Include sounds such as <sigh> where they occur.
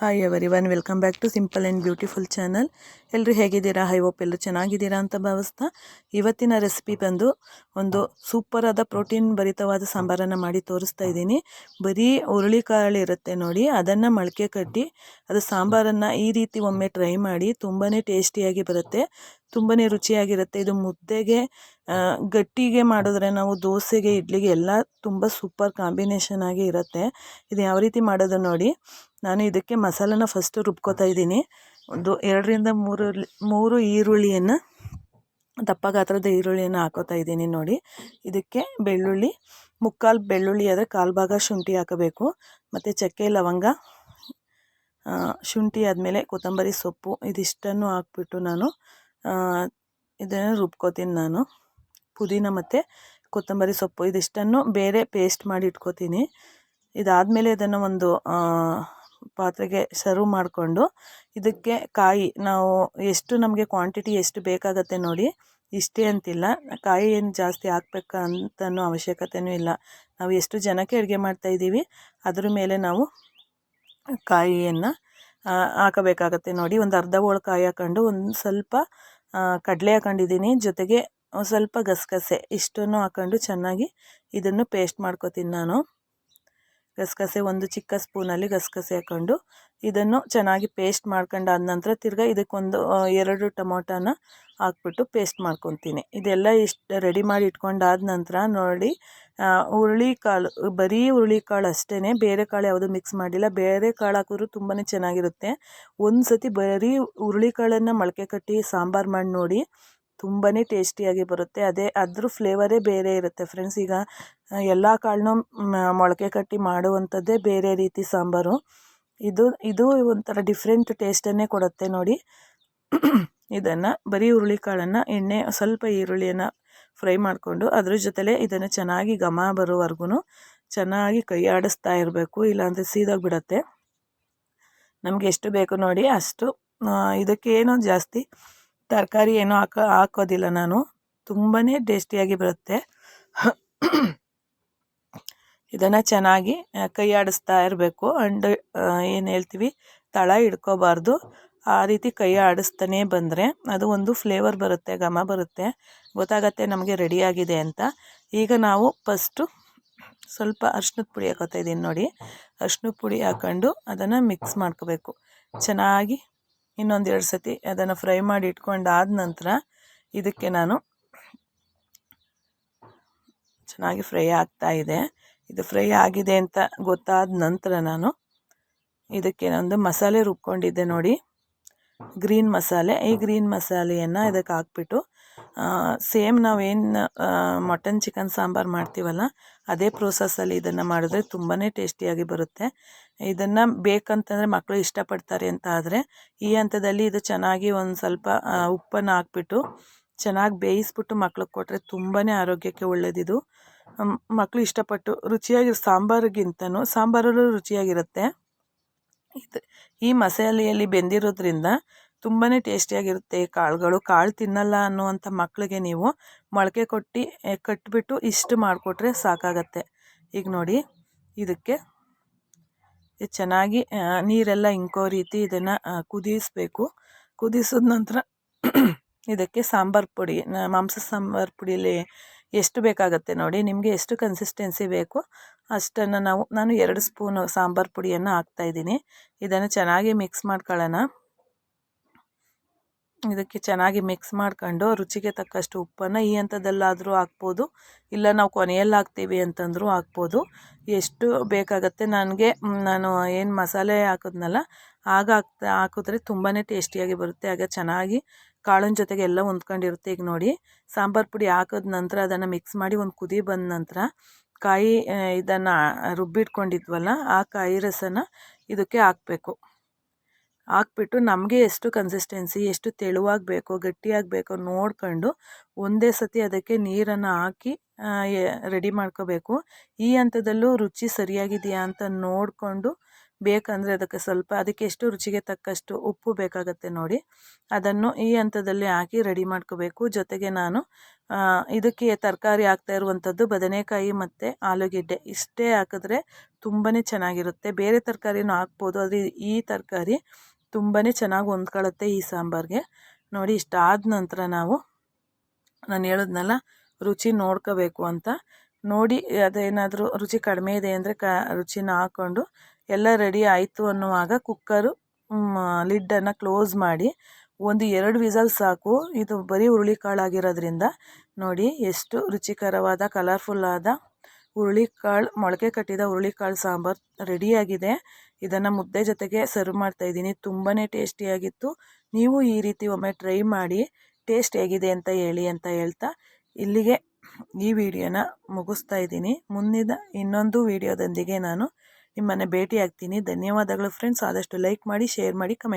Hi everyone welcome back to simple and beautiful channel ಎಲ್ಲರೂ ಹೇಗಿದ್ದೀರಾ? High hope ಎಲ್ಲರೂ ಚೆನ್ನಾಗಿದ್ದೀರಾ ಅಂತ ಭಾವಿಸ್ತಾ ಇವತ್ತಿನ ರೆಸಿಪಿ ಬಂದು ಒಂದು ಸೂಪರಾದ ಪ್ರೋಟೀನ್ ಭರಿತವಾದ ಸಾಂಬಾರನ್ನು ಮಾಡಿ ತೋರಿಸ್ತಾ ಇದ್ದೀನಿ. ಬರೀ ಹುರುಳಿಕಾಳು ಇರುತ್ತೆ ನೋಡಿ, ಅದನ್ನು ಮೊಳಕೆ ಕಟ್ಟಿ ಅದು ಸಾಂಬಾರನ್ನು ಈ ರೀತಿ ಒಮ್ಮೆ ಟ್ರೈ ಮಾಡಿ ತುಂಬಾ ಟೇಸ್ಟಿಯಾಗಿ ಬರುತ್ತೆ. ತುಂಬಾ ರುಚಿಯಾಗಿರುತ್ತೆ. ಇದು ಮುದ್ದೆಗೆ ಗಟ್ಟಿಗೆ ಮಾಡಿದ್ರೆ ನಾವು ದೋಸೆಗೆ, ಇಡ್ಲಿಗೆ ಎಲ್ಲ ತುಂಬ ಸೂಪರ್ ಕಾಂಬಿನೇಷನ್ ಆಗಿ ಇರುತ್ತೆ. ಇದು ಯಾವ ರೀತಿ ಮಾಡೋದು ನೋಡಿ, ನಾನು ಇದಕ್ಕೆ ಮಸಾಲನ ಫಸ್ಟ್ ರುಬ್ಕೋತಾ ಇದ್ದೀನಿ. ಒಂದು ಎರಡರಿಂದ ಮೂರು ಮೂರು ಈರುಳ್ಳಿಯನ್ನು, ದಪ್ಪ ಗಾತ್ರದ ಈರುಳ್ಳಿಯನ್ನು ಹಾಕೋತಾ ಇದ್ದೀನಿ ನೋಡಿ. ಇದಕ್ಕೆ ಬೆಳ್ಳುಳ್ಳಿ, ಮುಕ್ಕಾಲು ಬೆಳ್ಳುಳ್ಳಿ ಆದರೆ ಕಾಲು ಭಾಗ ಶುಂಠಿ ಹಾಕಬೇಕು. ಮತ್ತು ಚಕ್ಕೆ, ಲವಂಗ ಶುಂಠಿ ಆದಮೇಲೆ ಕೊತ್ತಂಬರಿ ಸೊಪ್ಪು, ಇದಿಷ್ಟನ್ನು ಹಾಕ್ಬಿಟ್ಟು ನಾನು ಇದನ್ನು ರುಬ್ಕೋತೀನಿ ನಾನು. ಪುದೀನ ಮತ್ತು ಕೊತ್ತಂಬರಿ ಸೊಪ್ಪು, ಇದಿಷ್ಟನ್ನು ಬೇರೆ ಪೇಸ್ಟ್ ಮಾಡಿ ಇಟ್ಕೋತೀನಿ. ಇದಾದಮೇಲೆ ಇದನ್ನು ಒಂದು ಪಾತ್ರೆಗೆ ಸರ್ವ್ ಮಾಡಿಕೊಂಡು ಇದಕ್ಕೆ ಕಾಯಿ, ನಾವು ಎಷ್ಟು ನಮಗೆ ಕ್ವಾಂಟಿಟಿ ಎಷ್ಟು ಬೇಕಾಗತ್ತೆ ನೋಡಿ, ಇಷ್ಟೇ ಅಂತಿಲ್ಲ. ಕಾಯಿ ಏನು ಜಾಸ್ತಿ ಹಾಕ್ಬೇಕು ಅಂತನೂ ಅವಶ್ಯಕತೆಯೂ ಇಲ್ಲ. ನಾವು ಎಷ್ಟು ಜನಕ್ಕೆ ಅಡುಗೆ ಮಾಡ್ತಾಯಿದ್ದೀವಿ ಅದ್ರ ಮೇಲೆ ನಾವು ಕಾಯಿಯನ್ನು ಹಾಕಬೇಕಾಗತ್ತೆ. ನೋಡಿ, ಒಂದು ಅರ್ಧ ಹೋಳು ಕಾಯಿ ಹಾಕೊಂಡು ಒಂದು ಸ್ವಲ್ಪ ಕಡಲೆ ಹಾಕೊಂಡಿದ್ದೀನಿ. ಜೊತೆಗೆ ಸ್ವಲ್ಪ ಗಸಗಸೆ ಇಷ್ಟನ್ನು ಹಾಕೊಂಡು ಚೆನ್ನಾಗಿ ಇದನ್ನು ಪೇಸ್ಟ್ ಮಾಡ್ಕೊತೀನಿ ನಾನು. ಗಸಗಸೆ, ಒಂದು ಚಿಕ್ಕ ಸ್ಪೂನಲ್ಲಿ ಗಸಗಸೆ ಹಾಕೊಂಡು ಇದನ್ನು ಚೆನ್ನಾಗಿ ಪೇಸ್ಟ್ ಮಾಡ್ಕೊಂಡಾದ ನಂತರ ತಿರ್ಗಾ ಇದಕ್ಕೊಂದು ಎರಡು ಟೊಮೊಟೊನ ಹಾಕ್ಬಿಟ್ಟು ಪೇಸ್ಟ್ ಮಾಡ್ಕೊತೀನಿ. ಇದೆಲ್ಲ ಇಷ್ಟು, ರೆಡಿ ಮಾಡಿ ಇಟ್ಕೊಂಡಾದ ನಂತರ ನೋಡಿ ಹುರುಳಿಕಾಳು, ಬರೀ ಹುರುಳಿಕಾಳು ಅಷ್ಟೇ ಬೇರೆ ಕಾಳು ಯಾವುದು ಮಿಕ್ಸ್ ಮಾಡಿಲ್ಲ ಬೇರೆ ಕಾಳು ಹಾಕಿದ್ರು ತುಂಬಾ ಚೆನ್ನಾಗಿರುತ್ತೆ. ಒಂದು ಸತಿ ಬರೀ ಹುರುಳಿಕಾಳನ್ನು ಮೊಳಕೆ ಕಟ್ಟಿ ಸಾಂಬಾರು ಮಾಡಿ ನೋಡಿ ತುಂಬಾ ಟೇಸ್ಟಿಯಾಗಿ ಬರುತ್ತೆ. ಅದೇ ಅದ್ರ ಫ್ಲೇವರೇ ಬೇರೆ ಇರುತ್ತೆ ಫ್ರೆಂಡ್ಸ್ ಈಗ ಎಲ್ಲ ಕಾಳನ್ನೂ ಮೊಳಕೆ ಕಟ್ಟಿ ಮಾಡುವಂಥದ್ದೇ ಬೇರೆ ರೀತಿ ಸಾಂಬಾರು. ಇದು ಇದು ಒಂಥರ ಡಿಫ್ರೆಂಟ್ ಟೇಸ್ಟನ್ನೇ ಕೊಡುತ್ತೆ ನೋಡಿ. ಇದನ್ನು ಬರೀ ಹುರುಳಿಕಾಳನ್ನು, ಎಣ್ಣೆ, ಸ್ವಲ್ಪ ಈರುಳ್ಳಿಯನ್ನು ಫ್ರೈ ಮಾಡಿಕೊಂಡು ಅದ್ರ ಜೊತೆಲೇ ಇದನ್ನು ಚೆನ್ನಾಗಿ ಘಮ ಬರೋವರೆಗೂ ಚೆನ್ನಾಗಿ ಕೈ ಆಡಿಸ್ತಾ ಇರಬೇಕು, ಇಲ್ಲಾಂದರೆ ಸೀದೋಗ್ಬಿಡತ್ತೆ. ನಮಗೆ ಎಷ್ಟು ಬೇಕು ನೋಡಿ ಅಷ್ಟು ಇದಕ್ಕೆ ಇದಕ್ಕೇನು ಜಾಸ್ತಿ ತರಕಾರಿ ಏನೂ ಹಾಕೋ, ಹಾಕೋದಿಲ್ಲ ನಾನು. ತುಂಬಾ ಟೇಸ್ಟಿಯಾಗಿ ಬರುತ್ತೆ. ಇದನ್ನು ಚೆನ್ನಾಗಿ ಕೈ ಆಡಿಸ್ತಾ ಇರಬೇಕು. ಅಂಡ್ ಏನು ಹೇಳ್ತೀವಿ, ತಳ ಹಿಡ್ಕೋಬಾರ್ದು. ಆ ರೀತಿ ಕೈ ಆಡಿಸ್ತಾನೆ ಬಂದರೆ ಅದು ಒಂದು ಫ್ಲೇವರ್ ಬರುತ್ತೆ, ಘಮ ಬರುತ್ತೆ, ಗೊತ್ತಾಗತ್ತೆ ನಮಗೆ ರೆಡಿಯಾಗಿದೆ ಅಂತ. ಈಗ ನಾವು ಫಸ್ಟು ಸ್ವಲ್ಪ ಅರ್ಶಿನದ ಪುಡಿ ಹಾಕೋತಾ ಇದ್ದೀನಿ ನೋಡಿ. ಅರ್ಶಿನದ ಪುಡಿ ಹಾಕೊಂಡು ಅದನ್ನು ಮಿಕ್ಸ್ ಮಾಡ್ಕೋಬೇಕು. ಚೆನ್ನಾಗಿ ಇನ್ನೊಂದು ಎರಡು ಸತಿ ಅದನ್ನು ಫ್ರೈ ಮಾಡಿ ಇಟ್ಕೊಂಡಾದ ನಂತರ ಇದಕ್ಕೆ ನಾನು ಚೆನ್ನಾಗಿ ಫ್ರೈ ಆಗ್ತಾ ಇದೆ. ಇದು ಫ್ರೈ ಆಗಿದೆ ಅಂತ ಗೊತ್ತಾದ ನಂತರ ನಾನು ಇದಕ್ಕೆ ಒಂದು ಮಸಾಲೆ ರುಬ್ಕೊಂಡಿದ್ದೆ ನೋಡಿ. ಗ್ರೀನ್ ಮಸಾಲೆ ಈ ಗ್ರೀನ್ ಮಸಾಲೆಯನ್ನು ಇದಕ್ಕೆ ಹಾಕ್ಬಿಟ್ಟು ಸೇಮ್ ನಾವೇನು ಮಟನ್ ಚಿಕನ್ ಸಾಂಬಾರು ಮಾಡ್ತೀವಲ್ಲ ಅದೇ ಪ್ರೋಸೆಸ್ಸಲ್ಲಿ ಇದನ್ನು ಮಾಡಿದ್ರೆ ತುಂಬಾ ಟೇಸ್ಟಿಯಾಗಿ ಬರುತ್ತೆ. ಇದನ್ನು ಬೇಕಂತಂದರೆ ಮಕ್ಕಳು ಇಷ್ಟಪಡ್ತಾರೆ ಅಂತ ಆದರೆ ಈ ಹಂತದಲ್ಲಿ ಇದು ಚೆನ್ನಾಗಿ ಒಂದು ಸ್ವಲ್ಪ ಉಪ್ಪನ್ನು ಹಾಕ್ಬಿಟ್ಟು ಚೆನ್ನಾಗಿ ಬೇಯಿಸ್ಬಿಟ್ಟು ಮಕ್ಳಿಗೆ ಕೊಟ್ಟರೆ ತುಂಬಾ ಆರೋಗ್ಯಕ್ಕೆ ಒಳ್ಳೆಯದಿದು ಮಕ್ಕಳು ಇಷ್ಟಪಟ್ಟು ರುಚಿಯಾಗಿ ಸಾಂಬಾರಿಗಿಂತನೂ ಸಾಂಬಾರಲ್ಲೂ ರುಚಿಯಾಗಿರುತ್ತೆ. ಇದು ಈ ಮಸಾಲೆಯಲ್ಲಿ ಬೆಂದಿರೋದ್ರಿಂದ ತುಂಬಾ ಟೇಸ್ಟಿಯಾಗಿರುತ್ತೆ. ಕಾಳುಗಳು ಕಾಳು ತಿನ್ನಲ್ಲ ಅನ್ನುವಂಥ ಮಕ್ಕಳಿಗೆ ನೀವು ಮೊಳಕೆ ಕೊಟ್ಟು ಕಟ್ಟಿಬಿಟ್ಟು ಇಷ್ಟು ಮಾಡಿಕೊಟ್ರೆ ಸಾಕಾಗತ್ತೆ. ಈಗ ನೋಡಿ, ಇದಕ್ಕೆ ಇದು ಚೆನ್ನಾಗಿ ನೀರೆಲ್ಲ ಇಂಕೋ ರೀತಿ ಇದನ್ನು ಕುದಿಸಬೇಕು. ಕುದಿಸಿದ ನಂತರ <clears throat> ಇದಕ್ಕೆ ಸಾಂಬಾರು ಪುಡಿ ಮಾಂಸ ಸಾಂಬಾರು ಪುಡಿಯಲ್ಲಿ ಎಷ್ಟು ಬೇಕಾಗುತ್ತೆ ನೋಡಿ, ನಿಮಗೆ ಎಷ್ಟು ಕನ್ಸಿಸ್ಟೆನ್ಸಿ ಬೇಕು ಅಷ್ಟನ್ನು ನಾವು, ನಾನು ಎರಡು ಸ್ಪೂನು ಸಾಂಬಾರು ಪುಡಿಯನ್ನು ಹಾಕ್ತಾಯಿದ್ದೀನಿ ಇದನ್ನು ಚೆನ್ನಾಗಿ ಮಿಕ್ಸ್ ಮಾಡ್ಕೊಳ್ಳೋಣ. ಇದಕ್ಕೆ ಚೆನ್ನಾಗಿ ಮಿಕ್ಸ್ ಮಾಡ್ಕೊಂಡು ರುಚಿಗೆ ತಕ್ಕಷ್ಟು ಉಪ್ಪನ್ನು ಈ ಹಂತದಲ್ಲಾದರೂ ಹಾಕ್ಬೋದು, ಇಲ್ಲ ನಾವು ಕೊನೆಯಲ್ಲಿ ಹಾಕ್ತೀವಿ ಅಂತಂದರೂ ಹಾಕ್ಬೋದು. ಎಷ್ಟು ಬೇಕಾಗತ್ತೆ ನನಗೆ ನಾನು ಏನು ಮಸಾಲೆ ಹಾಕಿದ್ನಲ್ಲ, ಆಗ ಹಾಕ್ತಾ, ಹಾಕಿದ್ರೆ ತುಂಬಾ ಟೇಸ್ಟಿಯಾಗಿ ಬರುತ್ತೆ, ಆಗ ಚೆನ್ನಾಗಿ ಕಾಳಿನ ಜೊತೆಗೆ ಎಲ್ಲ ಹೊಂದ್ಕೊಂಡಿರುತ್ತೆ. ಈಗ ನೋಡಿ, ಸಾಂಬಾರು ಪುಡಿ ಹಾಕಿದ ನಂತರ ಅದನ್ನು ಮಿಕ್ಸ್ ಮಾಡಿ ಒಂದು ಕುದಿ ಬಂದ ನಂತರ ಕಾಯಿ ಇದನ್ನು ರುಬ್ಬಿಟ್ಕೊಂಡಿದ್ವಲ್ಲ, ಆ ಕಾಯಿ ರಸನ ಇದಕ್ಕೆ ಹಾಕಬೇಕು. ಹಾಕ್ಬಿಟ್ಟು ನಮಗೆ ಎಷ್ಟು ಕನ್ಸಿಸ್ಟೆನ್ಸಿ ಎಷ್ಟು ತೆಳುವಾಗಿ ಬೇಕೋ ನೋಡ್ಕೊಂಡು ಒಂದೇ ಸತಿ ಅದಕ್ಕೆ ನೀರನ್ನು ಹಾಕಿ ರೆಡಿ ಮಾಡ್ಕೋಬೇಕು. ಈ ಹಂತದಲ್ಲೂ ರುಚಿ ಸರಿಯಾಗಿದೆಯಾ ಅಂತ ನೋಡಿಕೊಂಡು ಬೇಕಂದರೆ ಅದಕ್ಕೆ ಸ್ವಲ್ಪ ಅದಕ್ಕೆ ಎಷ್ಟು ರುಚಿಗೆ ತಕ್ಕಷ್ಟು ಉಪ್ಪು ಬೇಕಾಗುತ್ತೆ ನೋಡಿ. ಅದನ್ನು ಈ ಹಂತದಲ್ಲಿ ಹಾಕಿ ರೆಡಿ ಮಾಡ್ಕೋಬೇಕು. ಜೊತೆಗೆ ನಾನು ಇದಕ್ಕೆ ತರಕಾರಿ ಹಾಕ್ತಾ ಇರುವಂಥದ್ದು ಬದನೆಕಾಯಿ ಮತ್ತು ಆಲೂಗೆಡ್ಡೆ ಇಷ್ಟೇ ಹಾಕಿದ್ರೆ ತುಂಬಾ ಚೆನ್ನಾಗಿರುತ್ತೆ. ಬೇರೆ ತರಕಾರಿನೂ ಹಾಕ್ಬೋದು, ಆದರೆ ಈ ತರಕಾರಿ ತುಂಬಾ ಚೆನ್ನಾಗಿ ಹೊಂದ್ಕೊಳ್ಳುತ್ತೆ ಈ ಸಾಂಬಾರಿಗೆ. ನೋಡಿ, ಇಷ್ಟಾದ ನಂತರ ನಾವು, ನಾನು ಹೇಳಿದ್ನಲ್ಲ, ರುಚಿ ನೋಡ್ಕೋಬೇಕು ಅಂತ. ನೋಡಿ, ಅದೇನಾದರೂ ರುಚಿ ಕಡಿಮೆ ಇದೆ ಅಂದರೆ ಕ, ರುಚಿನ ಹಾಕ್ಕೊಂಡು ಎಲ್ಲ ರೆಡಿ ಆಯಿತು ಅನ್ನುವಾಗ ಕುಕ್ಕರು ಲಿಡ್ಡನ್ನು ಕ್ಲೋಸ್ ಮಾಡಿ ಒಂದು ಎರಡು ವಿಸಲ್ ಸಾಕು. ಇದು ಬರೀ ಹುರುಳಿಕಾಳಾಗಿರೋದ್ರಿಂದ ನೋಡಿ ಎಷ್ಟು ರುಚಿಕರವಾದ ಕಲರ್ಫುಲ್ಲಾದ ಹುರುಳಿಕಾಳು ಮೊಳಕೆ ಕಟ್ಟಿದ ಹುರುಳಿಕಾಳು ಸಾಂಬಾರು ರೆಡಿಯಾಗಿದೆ ಇದನ್ನು ಮುದ್ದೆ ಜೊತೆಗೆ ಸರ್ವ್ ಮಾಡ್ತಾ ಇದ್ದೀನಿ. ತುಂಬಾ ಟೇಸ್ಟಿಯಾಗಿತ್ತು ನೀವು ಈ ರೀತಿ ಒಮ್ಮೆ ಟ್ರೈ ಮಾಡಿ ಟೇಸ್ಟ್ ಹೇಗಿದೆ ಅಂತ ಹೇಳಿ ಅಂತ ಹೇಳ್ತಾ ಇಲ್ಲಿಗೆ ಈ ವಿಡಿಯೋನ ಮುಗಿಸ್ತಾ ಇದ್ದೀನಿ. ಮುಂದಿನ ಇನ್ನೊಂದು ವಿಡಿಯೋದೊಂದಿಗೆ ನಾನು ನಿಮ್ಮನ್ನು ಭೇಟಿ ಆಗ್ತೀನಿ ಧನ್ಯವಾದಗಳು ಫ್ರೆಂಡ್ಸ್ ಆದಷ್ಟು ಲೈಕ್ ಮಾಡಿ ಶೇರ್ ಮಾಡಿ ಕಮೆಂಟ್